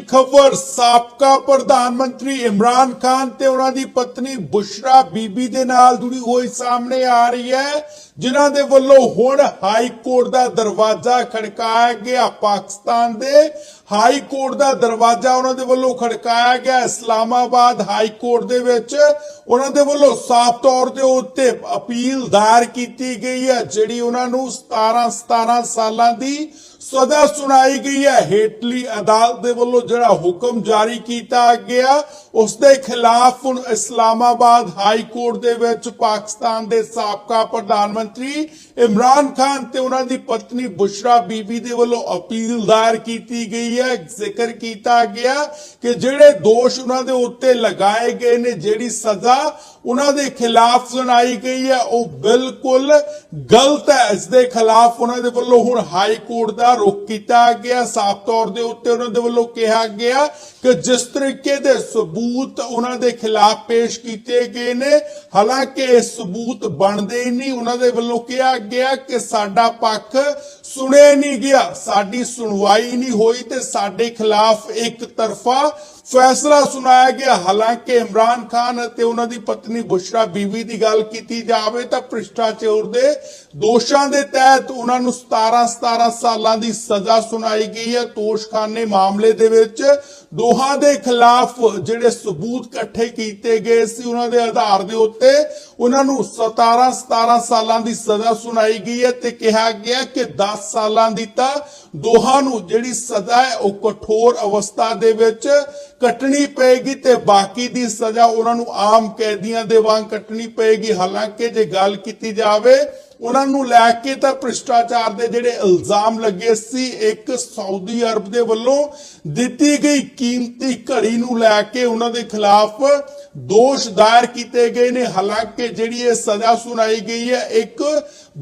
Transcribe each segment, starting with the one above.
ਖਬਰ ਸਾਬਕਾ ਪ੍ਰਧਾਨ ਮੰਤਰੀ ਇਮਰਾਨ ਖਾਨ ਤੇ ਉਹਨਾਂ ਦੀ ਪਤਨੀ ਬੁਸ਼ਰਾ ਬੀਬੀ ਦੇ ਨਾਲ ਜੁੜੀ ਹੋਈ ਸਾਹਮਣੇ ਆ ਰਹੀ ਹੈ, ਜਿਨ੍ਹਾਂ ਦੇ ਵੱਲੋਂ ਹੁਣ ਹਾਈ ਕੋਰਟ ਦਾ ਦਰਵਾਜ਼ਾ ਖੜਕਾਇਆ ਗਿਆ ਪਾਕਿਸਤਾਨ ਦੇ। ਹਾਈ ਕੋਰਟ ਦਾ ਦਰਵਾਜ਼ਾ ਉਹਨਾਂ ਦੇ ਵੱਲੋਂ ਖੜਕਾਇਆ ਗਿਆ, ਇਸਲਾਮਾਬਾਦ ਹਾਈ ਕੋਰਟ ਦੇ ਵਿੱਚ। ਉਹਨਾਂ ਦੇ ਵੱਲੋਂ ਸਾਫ਼ ਤੌਰ ਦੇ ਉੱਤੇ ਅਪੀਲ ਦਾਇਰ ਕੀਤੀ ਗਈ ਹੈ, ਜਿਹੜੀ ਉਹਨਾਂ ਨੂੰ 17 17 ਸਾਲਾਂ ਦੀ ਸਦਾ ਸੁਣਾਈ ਗਈ ਹੈ। ਹੇਠਲੀ ਅਦਾਲਤ ਦੇ ਵੱਲੋਂ ਜਿਹੜਾ ਹੁਕਮ ਜਾਰੀ ਕੀਤਾ ਗਿਆ ਉਸ ਦੇ ਖਿਲਾਫ ਹੁਣ ਇਸਲਾਮਾਬਾਦ ਹਾਈ ਕੋਰਟ ਦੇ ਵਿੱਚ ਪਾਕਿਸਤਾਨ ਦੇ ਸਾਬਕਾ ਪ੍ਰਧਾਨ ਮੰਤਰੀ ਇਮਰਾਨ ਖਾਨ ਤੇ ਉਹਨਾਂ ਦੀ ਪਤਨੀ ਬੁਸ਼ਰਾ ਬੀਬੀ ਦੇ ਵੱਲੋਂ ਅਪੀਲ ਦਾਇਰ ਕੀਤੀ ਗਈ ਹੈ, ਜ਼ਿਕਰ ਕੀਤਾ ਗਿਆ ਕਿ ਜਿਹੜੇ ਦੋਸ਼ ਉਹਨਾਂ ਦੇ ਉੱਤੇ ਲਗਾਏ ਗਏ ਨੇ, ਜਿਹੜੀ ਸਜ਼ਾ ਉਹਨਾਂ ਦੇ ਖਿਲਾਫ ਸੁਣਾਈ ਗਈ ਹੈ, ਉਹ ਬਿਲਕੁਲ ਗਲਤ ਹੈ। ਇਸ ਦੇ ਖਿਲਾਫ ਉਹਨਾਂ ਦੇ ਵੱਲੋਂ ਹੁਣ ਹਾਈ ਕੋਰਟ ਦਾ ਰੁਖ ਕੀਤਾ ਗਿਆ। ਸਾਫ਼ ਤੌਰ ਦੇ ਉੱਤੇ ਉਹਨਾਂ ਦੇ ਵੱਲੋਂ ਕਿਹਾ ਗਿਆ ਕਿ ਜਿਸ ਤਰੀਕੇ ਦੇ ਸਬੂਤ ਸਬੂਤ ਉਹਨਾਂ ਦੇ ਖਿਲਾਫ ਪੇਸ਼ ਕੀਤੇ ਗਏ ਨੇ। ਹਾਲਾਂਕਿ ਇਹ ਸਬੂਤ ਬਣਦੇ ਹੀ ਨਹੀਂ। ਉਹਨਾਂ ਦੇ ਵੱਲੋਂ ਕਿਹਾ ਗਿਆ ਕਿ ਸਾਡਾ ਪੱਖ ਸੁਣੇ ਨਹੀਂ ਗਿਆ। ਸਾਡੀ ਸੁਣਵਾਈ ਨਹੀਂ ਹੋਈ ਤੇ ਸਾਡੇ ਖਿਲਾਫ ਇੱਕ ਤਰਫਾ ਫੈਸਲਾ ਸੁਣਾਇਆ ਗਿਆ। ਹਾਲਾਂਕਿ ਇਮਰਾਨ ਖਾਨ ਅਤੇ ਉਹਨਾਂ ਦੀ ਪਤਨੀ ਬੁਸ਼ਰਾ ਬੀਵੀ ਦੀ ਗੱਲ ਕੀਤੀ ਜਾਵੇ ਤਾਂ ਭ੍ਰਿਸ਼ਟਾਚਾਰ ਦੇ ਦੋਸ਼ਾਂ ਦੇ ਤਹਿਤ ਉਹਨਾਂ ਨੂੰ 17 17 ਸਾਲਾਂ ਦੀ ਸਜ਼ਾ ਸੁਣਾਈ ਗਈ ਹੈ। ਤੋਸ਼ਖਾਨੇ ਮਾਮਲੇ ਦੇ ਵਿੱਚ ਦੋਹਾਂ ਦੇ ਖਿਲਾਫ ਜਿਹੜੇ ਸਬੂਤ ਇਕੱਠੇ ਕੀਤੇ ਗਏ ਸੀ ਉਹਨਾਂ ਦੇ ਆਧਾਰ ਦੇ ਉੱਤੇ ਉਹਨਾਂ ਨੂੰ 17 17 ਸਾਲਾਂ ਦੀ ਸਜ਼ਾ ਸੁਣਾਈ ਗਈ ਹੈ ਤੇ ਕਿਹਾ ਗਿਆ ਕਿ 10 ਸਾਲਾਂ ਦੀ ਤਾਂ ਦੋਹਾਂ ਨੂੰ ਜਿਹੜੀ ਸਜ਼ਾ ਹੈ ਉਹ ਕਠੋਰ ਅਵਸਥਾ ਦੇ ਵਿੱਚ ਕੱਟਣੀ ਪਏਗੀ ਤੇ ਬਾਕੀ ਦੀ ਸਜ਼ਾ ਉਹਨਾਂ ਨੂੰ ਆਮ ਕੈਦੀਆਂ ਦੇ ਵਾਂਗ ਕੱਟਣੀ ਪਏਗੀ। ਹਾਲਾਂਕਿ ਜੇ ਗੱਲ ਕੀਤੀ ਜਾਵੇ ਉਹਨਾਂ ਨੂੰ ਲੈ ਕੇ ਤਾਂ ਭ੍ਰਿਸ਼ਟਾਚਾਰ ਦੇ ਜਿਹੜੇ ਇਲਜ਼ਾਮ ਲੱਗੇ ਸੀ, ਇੱਕ ਸਾਊਦੀ ਅਰਬ ਦੇ ਵੱਲੋਂ ਦਿੱਤੀ ਗਈ ਕੀਮਤੀ ਘੜੀ ਨੂੰ ਲੈ ਕੇ ਉਹਨਾਂ ਦੇ ਖਿਲਾਫ ਦੋਸ਼ ਦਾਇਰ ਕੀਤੇ ਗਏ ਨੇ। ਹਾਲਾਂਕਿ ਜਿਹੜੀ ਇਹ ਸਜ਼ਾ ਸੁਣਾਈ ਗਈ ਹੈ, ਇੱਕ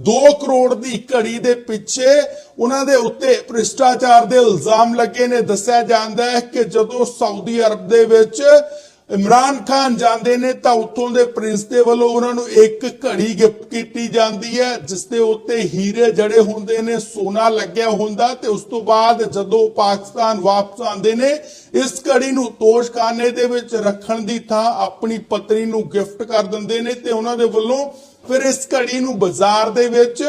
2 ਕਰੋੜ ਦੀ ਘੜੀ ਦੇ ਪਿੱਛੇ ਉਹਨਾਂ ਦੇ ਉੱਤੇ ਭ੍ਰਿਸ਼ਟਾਚਾਰ ਦੇ ਇਲਜ਼ਾਮ ਲੱਗੇ ਨੇ। ਦੱਸਿਆ ਜਾਂਦਾ ਹੈ ਕਿ ਜਦੋਂ ਸਾਊਦੀ ਅਰਬ ਦੇ ਵਿੱਚ ਇਮਰਾਨ ਖਾਨ ਜਾਂਦੇ ਨੇ ਤਾਂ ਉੱਥੋਂ ਦੇ ਪ੍ਰਿੰਸ ਦੇ ਵੱਲੋਂ ਉਹਨਾਂ ਨੂੰ ਇੱਕ ਘੜੀ ਗਿਫਟ ਕੀਤੀ ਜਾਂਦੀ ਹੈ, ਜਿਸ ਦੇ ਉੱਤੇ ਹੀਰੇ ਜੜੇ ਹੁੰਦੇ ਨੇ, ਸੋਨਾ ਲੱਗਿਆ ਹੁੰਦਾ ਤੇ ਉਸ ਤੋਂ ਬਾਅਦ ਜਦੋਂ ਪਾਕਿਸਤਾਨ ਵਾਪਸ ਆਉਂਦੇ ਨੇ, ਇਸ ਘੜੀ ਨੂੰ ਤੋਸ਼ਖਾਨੇ ਦੇ ਵਿੱਚ ਰੱਖਣ ਦੀ ਥਾਂ ਆਪਣੀ ਪਤਨੀ ਨੂੰ ਗਿਫਟ ਕਰ ਦਿੰਦੇ ਨੇ ਤੇ ਉਹਨਾਂ ਦੇ ਵੱਲੋਂ ਫਿਰ ਇਸ ਘੜੀ ਨੂੰ ਬਾਜ਼ਾਰ ਦੇ ਵਿੱਚ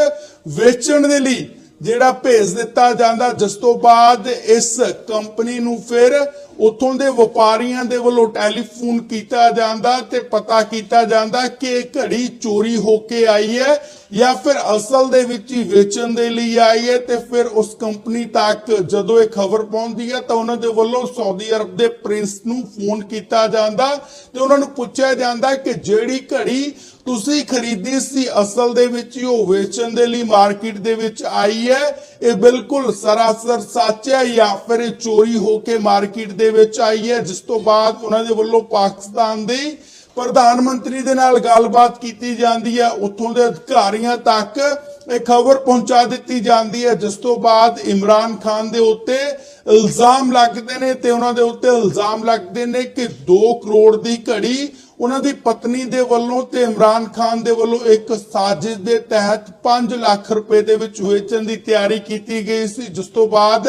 ਵੇਚਣ ਦੇ ਲਈ ਜਿਹੜਾ ਭੇਜ ਦਿੱਤਾ ਜਾਂਦਾ, ਜਿਸ ਤੋਂ ਬਾਅਦ ਇਸ ਕੰਪਨੀ ਨੂੰ ਫਿਰ ਉਥੋਂ ਦੇ ਵਪਾਰੀਆਂ ਦੇ ਵੱਲੋਂ ਟੈਲੀਫੋਨ ਕੀਤਾ ਜਾਂਦਾ ਤੇ ਪਤਾ ਕੀਤਾ ਜਾਂਦਾ ਕਿ ਇਹ ਘੜੀ ਚੋਰੀ ਹੋ ਕੇ ਆਈ ਹੈ ਜਾਂ ਫਿਰ ਅਸਲ ਦੇ ਵਿੱਚ ਹੀ ਵੇਚਣ ਦੇ ਲਈ ਆਈ ਹੈ ਤੇ ਫਿਰ ਉਸ ਕੰਪਨੀ ਤੱਕ ਜਦੋਂ ਇਹ ਖਬਰ ਪਹੁੰਚਦੀ ਹੈ ਤਾਂ ਉਹਨਾਂ ਦੇ ਵੱਲੋਂ ਸਾਊਦੀ ਅਰਬ ਦੇ ਪ੍ਰਿੰਸ ਨੂੰ ਫੋਨ ਕੀਤਾ ਜਾਂਦਾ ਤੇ ਉਹਨਾਂ ਨੂੰ ਪੁੱਛਿਆ ਜਾਂਦਾ ਕਿ ਜਿਹੜੀ ਘੜੀ ਤੁਸੀਂ ਖਰੀਦੀ ਸੀ ਅਸਲ ਦੇ ਵਿੱਚ ਹੀ ਉਹ ਵੇਚਣ ਦੇ ਲਈ ਮਾਰਕੀਟ ਦੇ ਵਿੱਚ ਆਈ ਹੈ, ਇਹ ਬਿਲਕੁਲ ਸਰਾਸਰ ਸੱਚ ਹੈ ਜਾਂ ਫਿਰ ਇਹ ਚੋਰੀ ਹੋ ਕੇ ਮਾਰਕੀਟ ਦੇ ਵਿੱਚ ਆਈ ਹੈ, ਜਿਸ ਤੋਂ ਬਾਅਦ ਉਹਨਾਂ ਦੇ ਵੱਲੋਂ ਪਾਕਿਸਤਾਨ ਦੇ ਪ੍ਰਧਾਨ ਮੰਤਰੀ ਦੇ ਨਾਲ ਗੱਲਬਾਤ ਕੀਤੀ ਜਾਂਦੀ ਹੈ। ਉੱਥੋਂ ਦੇ ਅਧਿਕਾਰੀਆਂ ਤੱਕ ਇਹ ਖਬਰ ਪਹੁੰਚਾ ਦਿੱਤੀ ਜਾਂਦੀ ਹੈ, ਜਿਸ ਤੋਂ ਬਾਅਦ ਇਮਰਾਨ ਖਾਨ ਦੇ ਉੱਤੇ ਇਲਜ਼ਾਮ ਲੱਗਦੇ ਨੇ ਤੇ ਉਹਨਾਂ ਦੇ ਉੱਤੇ ਇਲਜ਼ਾਮ ਲੱਗਦੇ ਨੇ ਕਿ 2 ਕਰੋੜ ਦੀ ਘੜੀ ਉਹਨਾਂ ਦੀ ਪਤਨੀ ਦੇ ਵੱਲੋਂ ਤੇ ਇਮਰਾਨ ਖਾਨ ਦੇ ਵੱਲੋਂ ਇੱਕ ਸਾਜ਼ਿਸ਼ ਦੇ ਤਹਿਤ 5 ਲੱਖ ਰੁਪਏ ਦੇ ਵਿੱਚ ਵੇਚਣ ਦੀ ਤਿਆਰੀ ਕੀਤੀ ਗਈ ਸੀ, ਜਿਸ ਤੋਂ ਬਾਅਦ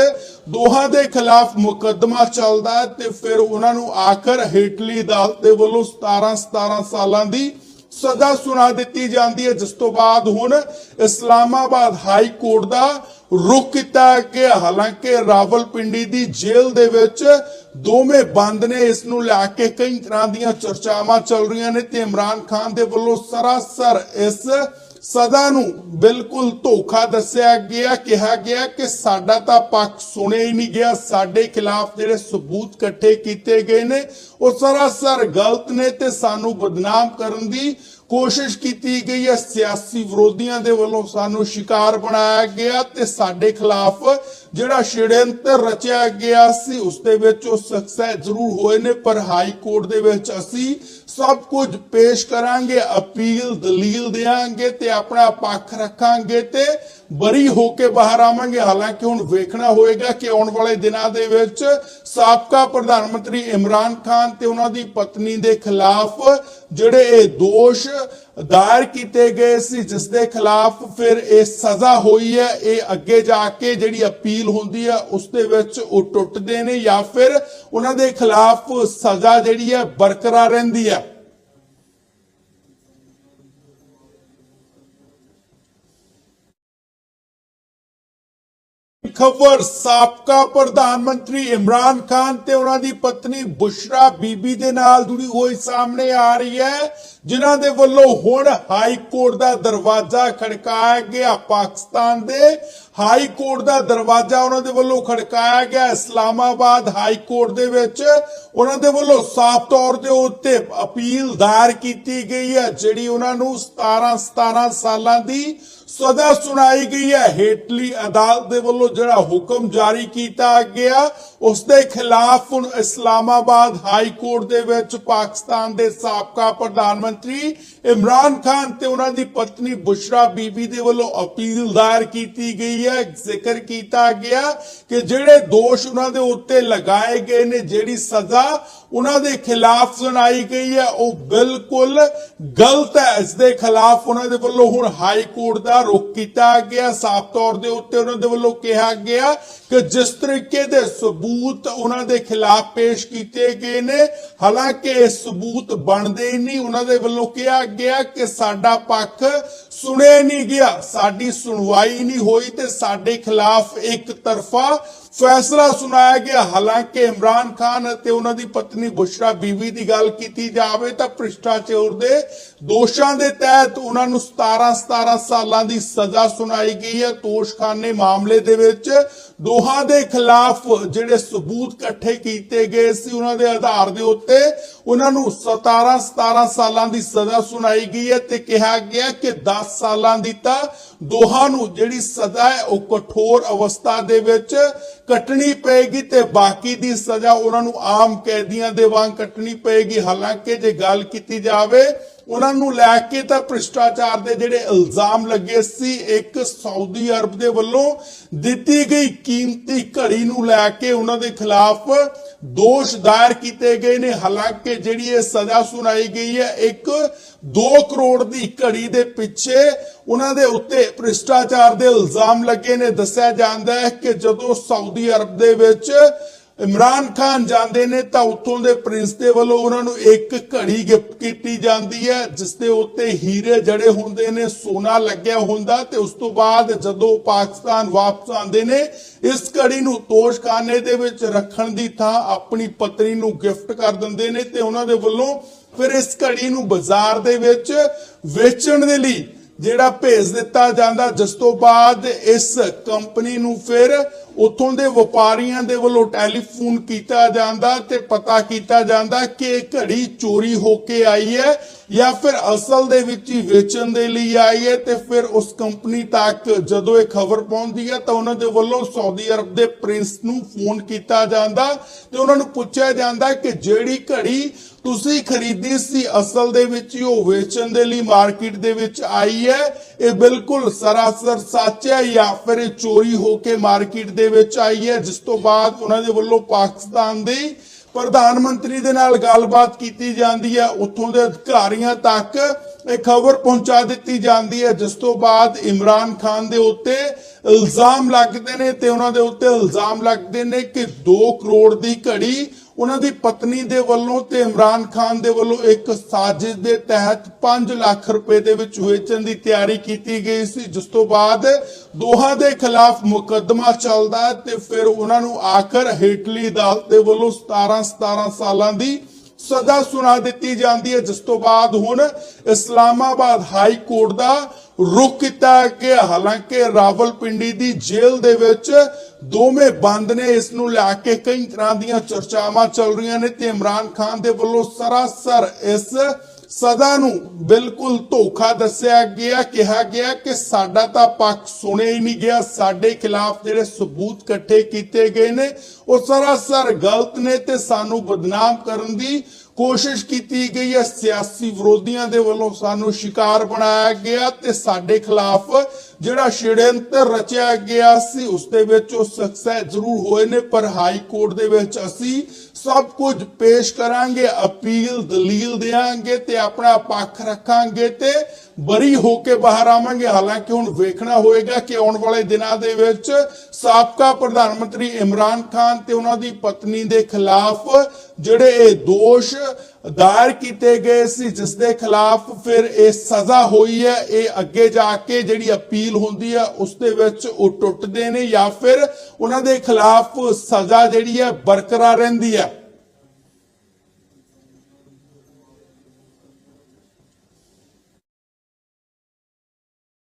ਦੋਹਾਂ ਦੇ ਖਿਲਾਫ ਮੁਕੱਦਮਾ ਚੱਲਦਾ ਤੇ ਫਿਰ ਉਹਨਾਂ ਨੂੰ ਆਖਰ ਹੇਟਲੀ ਅਦਾਲਤ ਦੇ ਵੱਲੋਂ 17 17 ਸਾਲਾਂ ਦੀ ਸਜ਼ਾ ਸੁਣਾ ਦਿੱਤੀ ਜਾਂਦੀ ਹੈ। ਜਿਸ ਤੋਂ ਬਾਅਦ ਹੁਣ ਇਸਲਾਮਾਬਾਦ ਹਾਈ ਕੋਰਟ ਦਾ ਰੁਕ ਕੀਤਾ ਕਿ ਹਾਲਾਂਕਿ ਰਾਵਲਪਿੰਡੀ ਦੀ ਜੇਲ੍ਹ ਦੇ ਵਿੱਚ ਦੋਵੇਂ ਬੰਦ ਨੇ। ਇਸ ਨੂੰ ਲੈ ਕੇ ਕਈ ਤਰ੍ਹਾਂ ਦੀਆਂ ਚਰਚਾਵਾਂ ਚੱਲ ਰਹੀਆਂ ਨੇ ਤੇ ਇਮਰਾਨ ਖਾਨ ਦੇ ਵੱਲੋਂ ਸਰਾਸਰ ਇਸ ਸਜ਼ਾ ਨੂੰ ਬਿਲਕੁਲ ਧੋਖਾ ਦੱਸਿਆ ਗਿਆ, ਕਿਹਾ ਗਿਆ ਕਿ ਸਾਡਾ ਤਾਂ ਪੱਖ ਸੁਣਿਆ ਹੀ ਨਹੀਂ ਗਿਆ। ਸਾਡੇ ਖਿਲਾਫ ਜਿਹੜੇ ਸਬੂਤ ਇਕੱਠੇ ਕੀਤੇ ਗਏ ਨੇ, ਉਹ ਸਰਾਸਰ ਗਲਤ ਨੇ ਤੇ ਸਾਨੂੰ ਬਦਨਾਮ ਕਰਨ ਦੀ ਕੋਸ਼ਿਸ਼ ਕੀਤੀ ਗਈ ਹੈ। ਸਿਆਸੀ ਵਿਰੋਧੀਆਂ ਦੇ ਵੱਲੋਂ ਸਾਨੂੰ ਸ਼ਿਕਾਰ ਬਣਾਇਆ ਗਿਆ ਤੇ ਸਾਡੇ ਖਿਲਾਫ ਜਿਹੜਾ ਛਿੜੰਤਰ ਰਚਿਆ ਗਿਆ ਸੀ, ਉਸ ਦੇ ਵਿੱਚ ਉਹ ਸਕਸੈਸ ਜ਼ਰੂਰ ਹੋਏ ਨੇ, ਪਰ ਹਾਈ ਕੋਰਟ ਦੇ ਵਿੱਚ ਅਸੀਂ ਸਭ ਕੁਝ ਪੇਸ਼ ਕਰਾਂਗੇ, ਅਪੀਲ, ਦਲੀਲ ਦੇਾਂਗੇ ਤੇ ਆਪਣਾ ਪੱਖ ਰੱਖਾਂਗੇ ਤੇ ਬਰੀ ਹੋ ਕੇ ਬਾਹਰ ਆਵਾਂਗੇ। ਹਾਲਾਂਕਿ ਹੁਣ ਵੇਖਣਾ ਹੋਏਗਾ ਕਿ ਆਉਣ ਵਾਲੇ ਦਿਨਾਂ ਦੇ ਵਿੱਚ ਸਾਬਕਾ ਪ੍ਰਧਾਨ ਮੰਤਰੀ ਇਮਰਾਨ ਖਾਨ ਤੇ ਉਹਨਾਂ ਦੀ ਪਤਨੀ ਦੇ ਖਿਲਾਫ ਜਿਹੜੇ ਇਹ ਦੋਸ਼ ਦਾਇਰ ਕੀਤੇ ਗਏ ਸੀ, ਜਿਸ ਦੇ ਖਿਲਾਫ ਫਿਰ ਇਹ ਸਜ਼ਾ ਹੋਈ ਹੈ, ਇਹ ਅੱਗੇ ਜਾ ਕੇ ਜਿਹੜੀ ਅਪੀਲ ਹੁੰਦੀ ਹੈ, ਉਸ ਦੇ ਵਿੱਚ ਉਹ ਟੁੱਟਦੇ ਨੇ ਜਾਂ ਫਿਰ ਉਹਨਾਂ ਦੇ ਖਿਲਾਫ ਸਜ਼ਾ ਜਿਹੜੀ ਹੈ ਬਰਕਰਾਰ ਰਹਿੰਦੀ ਹੈ। ਖਬਰ ਸਾਬਕਾ ਪ੍ਰਧਾਨ ਮੰਤਰੀ ਇਮਰਾਨ ਖਾਨ ਤੇ ਉਹਨਾਂ ਦੀ ਪਤਨੀ ਬੁਸ਼ਰਾ ਬੀਬੀ ਦੇ ਨਾਲ ਜੁੜੀ ਹੋਈ ਸਾਹਮਣੇ ਆ ਰਹੀ ਹੈ, ਜਿਨ੍ਹਾਂ ਦੇ ਵੱਲੋਂ ਹੁਣ ਹਾਈ ਕੋਰਟ ਦਾ ਦਰਵਾਜ਼ਾ ਖੜਕਾਇਆ ਗਿਆ ਪਾਕਿਸਤਾਨ ਦੇ। ਹਾਈ ਕੋਰਟ ਦਾ ਦਰਵਾਜ਼ਾ ਉਹਨਾਂ ਦੇ ਵੱਲੋਂ ਖੜਕਾਇਆ ਗਿਆ। ਇਸਲਾਮਾਬਾਦ ਹਾਈ ਕੋਰਟ ਦੇ ਵਿੱਚ ਉਹਨਾਂ ਦੇ ਵੱਲੋਂ ਸਾਫ਼ ਤੌਰ ਦੇ ਉੱਤੇ ਅਪੀਲ ਦਾਇਰ ਕੀਤੀ ਗਈ ਹੈ, ਜਿਹੜੀ ਉਹਨਾਂ ਨੂੰ 17 17 ਸਾਲਾਂ ਦੀ ਸਜ਼ਾ ਸੁਣਾਈ ਗਈ ਹੈ। ਹੇਟਲੀ ਅਦਾਲਤ ਦੇ ਵੱਲੋਂ ਜਿਹੜਾ ਹੁਕਮ ਜਾਰੀ ਕੀਤਾ ਗਿਆ, ਉਸ ਦੇ ਖਿਲਾਫ ਹੁਣ ਇਸਲਾਮਾਬਾਦ ਹਾਈ ਕੋਰਟ ਦੇ ਵਿੱਚ ਪਾਕਿਸਤਾਨ ਦੇ ਸਾਬਕਾ ਪ੍ਰਧਾਨ ਮੰਤਰੀ ਇਮਰਾਨ ਖਾਨ ਤੇ ਉਹਨਾਂ ਦੀ ਪਤਨੀ ਬੁਸ਼ਰਾ ਬੀਬੀ ਦੇ ਵੱਲੋਂ ਅਪੀਲ ਦਾਇਰ ਕੀਤੀ ਗਈ ਹੈ, ਜ਼ਿਕਰ ਕੀਤਾ ਗਿਆ ਕਿ ਜਿਹੜੇ ਦੋਸ਼ ਉਹਨਾਂ ਦੇ ਉੱਤੇ ਲਗਾਏ ਗਏ ਨੇ, ਜਿਹੜੀ ਸਜ਼ਾ ਉਹਨਾਂ ਦੇ ਖਿਲਾਫ ਸੁਣਾਈ ਗਈ ਹੈ, ਉਹ ਬਿਲਕੁਲ ਗਲਤ ਹੈ। ਇਸ ਦੇ ਖਿਲਾਫ ਉਹਨਾਂ ਦੇ ਵੱਲੋਂ ਹੁਣ ਹਾਈ ਕੋਰਟ ਦਾ ਰੁਖ ਕੀਤਾ ਗਿਆ। ਸਾਫ਼ ਤੌਰ ਦੇ ਉੱਤੇ ਉਹਨਾਂ ਦੇ ਵੱਲੋਂ ਕਿਹਾ ਗਿਆ ਕਿ ਜਿਸ ਤਰੀਕੇ ਦੇ ਸਬੂਤ ਉਹਨਾਂ ਦੇ ਖਿਲਾਫ ਪੇਸ਼ ਕੀਤੇ ਗਏ ਨੇ, ਹਾਲਾਂਕਿ ਇਹ ਸਬੂਤ ਬਣਦੇ ਹੀ ਨਹੀਂ, ਉਹਨਾਂ ਦੇ ਵੱਲੋਂ ਕਿਹਾ ਗਿਆ ਕਿ ਸਾਡਾ ਪੱਖ ਸੁਣਿਆ ਨਹੀਂ ਗਿਆ। ਸਾਡੀ ਸੁਣਵਾਈ ਨਹੀਂ ਹੋਈ ਤੇ ਸਾਡੇ ਖਿਲਾਫ ਇੱਕ ਤਰਫਾ ਫੈਸਲਾ ਸੁਣਾਇਆ ਗਿਆ। ਹਾਲਾਂਕਿ ਇਮਰਾਨ ਖਾਨ ਅਤੇ ਉਹਨਾਂ ਦੀ ਪਤਨੀ ਬੁਸ਼ਰਾ ਬੀਵੀ ਦੀ ਗੱਲ ਕੀਤੀ ਜਾਵੇ ਤਾਂ ਭ੍ਰਿਸ਼ਟਾਚਾਰ ਦੇ ਦੋਸ਼ਾਂ ਦੇ ਤਹਿਤ ਉਹਨਾਂ ਨੂੰ 17 17 ਸਾਲਾਂ ਦੀ ਸਜ਼ਾ ਸੁਣਾਈ ਗਈ ਹੈ। ਤੋਸ਼ਖਾਨੇ ਮਾਮਲੇ ਦੇ ਵਿੱਚ ਦੋਹਾਂ ਦੇ ਖਿਲਾਫ ਜਿਹੜੇ ਸਬੂਤ ਇਕੱਠੇ ਕੀਤੇ ਗਏ ਸੀ, ਉਹਨਾਂ ਦੇ ਆਧਾਰ ਦੇ ਉੱਤੇ ਉਹਨਾਂ ਨੂੰ 17 17 ਸਾਲਾਂ ਦੀ ਸਜ਼ਾ ਸੁਣਾਈ ਗਈ ਹੈ ਤੇ ਕਿਹਾ ਗਿਆ ਕਿ 10 ਸਾਲਾਂ ਦੀ ਤਾਂ ਦੋਹਾਂ ਨੂੰ ਜਿਹੜੀ ਸਜ਼ਾ ਹੈ ਉਹ ਕਠੋਰ ਅਵਸਥਾ ਦੇ ਵਿੱਚ ਕੱਟਣੀ ਪਏਗੀ ਤੇ ਬਾਕੀ ਦੀ ਸਜ਼ਾ ਉਹਨਾਂ ਨੂੰ ਆਮ ਕੈਦੀਆਂ ਦੇ ਵਾਂਗ ਕੱਟਣੀ ਪਏਗੀ। ਹਾਲਾਂਕਿ ਜੇ ਗੱਲ ਕੀਤੀ ਜਾਵੇ, ਉਹਨਾਂ ਨੂੰ ਲੈ ਕੇ ਤਾਂ ਭ੍ਰਿਸ਼ਟਾਚਾਰ ਦੇ ਜਿਹੜੇ ਇਲਜ਼ਾਮ ਲੱਗੇ ਸੀ, ਇੱਕ ਸਾਊਦੀ ਅਰਬ ਦੇ ਵੱਲੋਂ ਦਿੱਤੀ ਗਈ ਕੀਮਤੀ ਘੜੀ ਨੂੰ ਲੈ ਕੇ ਉਹਨਾਂ ਦੇ ਖਿਲਾਫ ਦੋਸ਼ ਦਾਇਰ ਕੀਤੇ ਗਏ ਨੇ। ਹਾਲਾਂਕਿ ਜਿਹੜੀ ਇਹ ਸਜ਼ਾ ਸੁਣਾਈ ਗਈ ਹੈ, ਇੱਕ 2 ਕਰੋੜ ਦੀ ਘੜੀ ਦੇ ਪਿੱਛੇ ਉਹਨਾਂ ਦੇ ਉੱਤੇ ਭ੍ਰਿਸ਼ਟਾਚਾਰ ਦੇ ਇਲਜ਼ਾਮ ਲੱਗੇ ਨੇ। ਦੱਸਿਆ ਜਾਂਦਾ ਹੈ ਕਿ ਜਦੋਂ ਸਾਊਦੀ ਅਰਬ ਦੇ ਵਿੱਚ ਇਮਰਾਨ ਖਾਨ ਜਾਂਦੇ ਨੇ ਤਾਂ ਉੱਥੋਂ ਦੇ ਪ੍ਰਿੰਸ ਦੇ ਵੱਲੋਂ ਉਹਨਾਂ ਨੂੰ ਇੱਕ ਘੜੀ ਗਿਫਟ ਕੀਤੀ ਜਾਂਦੀ ਹੈ, ਜਿਸ ਦੇ ਉੱਤੇ ਹੀਰੇ ਜੜੇ ਹੁੰਦੇ ਨੇ, ਸੋਨਾ ਲੱਗਿਆ ਹੁੰਦਾ ਤੇ ਉਸ ਤੋਂ ਬਾਅਦ ਜਦੋਂ ਪਾਕਿਸਤਾਨ ਵਾਪਸ ਆਉਂਦੇ ਨੇ, ਇਸ ਘੜੀ ਨੂੰ ਤੋਸ਼ਖਾਨੇ ਦੇ ਵਿੱਚ ਰੱਖਣ ਦੀ ਥਾਂ ਆਪਣੀ ਪਤਨੀ ਨੂੰ ਗਿਫਟ ਕਰ ਦਿੰਦੇ ਨੇ ਤੇ ਉਹਨਾਂ ਦੇ ਵੱਲੋਂ ਫਿਰ ਇਸ ਘੜੀ ਨੂੰ ਬਾਜ਼ਾਰ ਦੇ ਵਿੱਚ ਵੇਚਣ ਦੇ ਲਈ ਜਿਹੜਾ ਭੇਜ ਦਿੱਤਾ ਜਾਂਦਾ, ਜਿਸ ਤੋਂ ਬਾਅਦ ਇਸ ਕੰਪਨੀ ਨੂੰ ਫਿਰ ਉਥੋਂ ਦੇ ਵਪਾਰੀਆਂ ਦੇ ਵੱਲੋਂ ਟੈਲੀਫੋਨ ਕੀਤਾ ਜਾਂਦਾ ਤੇ ਪਤਾ ਕੀਤਾ ਜਾਂਦਾ ਕਿ ਇਹ ਘੜੀ ਚੋਰੀ ਹੋ ਕੇ ਆਈ ਹੈ ਜਾਂ ਫਿਰ ਅਸਲ ਦੇ ਵਿੱਚ ਹੀ ਵੇਚਣ ਦੇ ਲਈ ਆਈ ਹੈ ਤੇ ਫਿਰ ਉਸ ਕੰਪਨੀ ਤੱਕ ਜਦੋਂ ਇਹ ਖਬਰ ਪਹੁੰਚਦੀ ਹੈ ਤਾਂ ਉਹਨਾਂ ਦੇ ਵੱਲੋਂ ਸਾਊਦੀ ਅਰਬ ਦੇ ਪ੍ਰਿੰਸ ਨੂੰ ਫੋਨ ਕੀਤਾ ਜਾਂਦਾ ਤੇ ਉਹਨਾਂ ਨੂੰ ਪੁੱਛਿਆ ਜਾਂਦਾ ਕਿ ਜਿਹੜੀ ਘੜੀ ਤੁਸੀਂ ਖਰੀਦੀ ਸੀ ਅਸਲ ਦੇ ਵਿੱਚ ਹੀ ਉਹ ਵੇਚਣ ਦੇ ਲਈ ਮਾਰਕੀਟ ਦੇ ਵਿੱਚ ਆਈ ਹੈ, ਇਹ ਬਿਲਕੁਲ ਸਰਾਸਰ ਸੱਚ ਹੈ ਜਾਂ ਫਿਰ ਇਹ ਚੋਰੀ ਹੋ ਕੇ ਮਾਰਕੀਟ ਦੇ ਵਿੱਚ ਆਈ ਹੈ, ਜਿਸ ਤੋਂ ਬਾਅਦ ਉਹਨਾਂ ਦੇ ਵੱਲੋਂ ਪਾਕਿਸਤਾਨ ਦੀ ਪ੍ਰਧਾਨ ਮੰਤਰੀ ਦੇ ਨਾਲ ਗੱਲਬਾਤ ਕੀਤੀ ਜਾਂਦੀ ਹੈ। ਉੱਥੋਂ ਦੇ ਅਧਿਕਾਰੀਆਂ ਤੱਕ ਇਹ ਖਬਰ ਪਹੁੰਚਾ ਦਿੱਤੀ ਜਾਂਦੀ ਹੈ, ਜਿਸ ਤੋਂ ਬਾਅਦ ਇਮਰਾਨ ਖਾਨ ਦੇ ਉੱਤੇ ਇਲਜ਼ਾਮ ਲੱਗਦੇ ਨੇ ਤੇ ਉਹਨਾਂ ਦੇ ਉੱਤੇ ਇਲਜ਼ਾਮ ਲੱਗਦੇ ਨੇ ਕਿ 2 ਕਰੋੜ ਦੀ ਘੜੀ ਉਹਨਾਂ ਦੀ ਪਤਨੀ ਦੇ ਵੱਲੋਂ ਤੇ ਇਮਰਾਨ ਖਾਨ ਦੇ ਵੱਲੋਂ ਇੱਕ ਸਾਜ਼ਿਸ਼ ਦੇ ਤਹਿਤ 5 ਲੱਖ ਰੁਪਏ ਦੇ ਵਿੱਚ ਵੇਚਣ ਦੀ ਤਿਆਰੀ ਕੀਤੀ ਗਈ ਸੀ, ਜਿਸ ਤੋਂ ਬਾਅਦ ਦੋਹਾਂ ਦੇ ਖਿਲਾਫ ਮੁਕੱਦਮਾ ਚੱਲਦਾ ਹੈ ਤੇ ਫਿਰ ਉਹਨਾਂ ਨੂੰ ਆਖਰ ਹੇਟਲੀ ਅਦਾਲਤ ਦੇ ਵੱਲੋਂ 17 17 ਸਾਲਾਂ ਦੀ ਸਜ਼ਾ ਸੁਣਾ ਦਿੱਤੀ ਜਾਂਦੀ ਹੈ, ਜਿਸ ਤੋਂ ਬਾਅਦ ਹੁਣ ਇਸਲਾਮਾਬਾਦ ਹਾਈ ਕੋਰਟ ਦਾ ਰੁਕ ਕੀਤਾ ਕਿ ਹਾਲਾਂਕਿ ਰਾਵਲਪਿੰਡੀ ਦੀ ਜੇਲ੍ਹ ਦੇ ਵਿੱਚ ਦੋਵੇਂ ਬੰਦ ਨੇ, ਇਸ ਨੂੰ ਲੈ ਕੇ ਕਈ ਤਰ੍ਹਾਂ ਦੀਆਂ ਚਰਚਾਵਾਂ ਚੱਲ ਰਹੀਆਂ ਨੇ ਤੇ ਇਮਰਾਨ ਖਾਨ ਦੇ ਵੱਲੋਂ ਸਰਾਸਰ ਇਸ ਸਜ਼ਾ ਨੂੰ ਬਿਲਕੁਲ ਧੋਖਾ ਦੱਸਿਆ ਗਿਆ, ਕਿਹਾ ਗਿਆ ਕਿ ਸਾਡਾ ਤਾਂ ਪੱਖ ਸੁਣਿਆ ਹੀ ਨਹੀਂ ਗਿਆ, ਸਾਡੇ ਖਿਲਾਫ ਜਿਹੜੇ ਸਬੂਤ ਇਕੱਠੇ ਕੀਤੇ ਗਏ ਨੇ, ਉਹ ਸਰਾਸਰ ਗਲਤ ਨੇ ਤੇ ਸਾਨੂੰ ਬਦਨਾਮ ਕਰਨ ਦੀ ਕੋਸ਼ਿਸ਼ ਕੀਤੀ ਗਈ ਹੈ, ਸਿਆਸੀ ਵਿਰੋਧੀਆਂ ਦੇ ਵੱਲੋਂ ਸਾਨੂੰ ਸ਼ਿਕਾਰ ਬਣਾਇਆ ਗਿਆ ਤੇ ਸਾਡੇ ਖਿਲਾਫ ਜਿਹੜਾ ਛਿੜੰਤਰ ਰਚਿਆ ਗਿਆ ਸੀ, ਉਸ ਦੇ ਵਿੱਚ ਉਹ ਸਕਸੈਸ ਜ਼ਰੂਰ ਹੋਏ ਨੇ, ਪਰ ਹਾਈ ਕੋਰਟ ਦੇ ਵਿੱਚ ਅਸੀਂ ਸਭ ਕੁਝ ਪੇਸ਼ ਕਰਾਂਗੇ, ਅਪੀਲ ਦਲੀਲ ਦੇਾਂਗੇ ਤੇ ਆਪਣਾ ਪੱਖ ਰੱਖਾਂਗੇ ਤੇ ਬਰੀ ਹੋ ਕੇ ਬਾਹਰ ਆਵਾਂਗੇ। ਹਾਲਾਂਕਿ ਹੁਣ ਵੇਖਣਾ ਹੋਏਗਾ ਕਿ ਆਉਣ ਵਾਲੇ ਦਿਨਾਂ ਦੇ ਵਿੱਚ ਸਾਬਕਾ ਪ੍ਰਧਾਨ ਮੰਤਰੀ ਇਮਰਾਨ ਖਾਨ ਤੇ ਉਹਨਾਂ ਦੀ ਪਤਨੀ ਦੇ ਖਿਲਾਫ ਜਿਹੜੇ ਇਹ ਦੋਸ਼ ਦਾਇਰ ਕੀਤੇ ਗਏ ਸੀ, ਜਿਸ ਦੇ ਖਿਲਾਫ ਫਿਰ ਇਹ ਸਜ਼ਾ ਹੋਈ ਹੈ, ਇਹ ਅੱਗੇ ਜਾ ਕੇ ਜਿਹੜੀ ਅਪੀਲ ਹੁੰਦੀ ਹੈ, ਉਸ ਦੇ ਵਿੱਚ ਉਹ ਟੁੱਟਦੇ ਨੇ ਜਾਂ ਫਿਰ ਉਹਨਾਂ ਦੇ ਖਿਲਾਫ ਸਜ਼ਾ ਜਿਹੜੀ ਹੈ ਬਰਕਰਾਰ ਰਹਿੰਦੀ ਹੈ।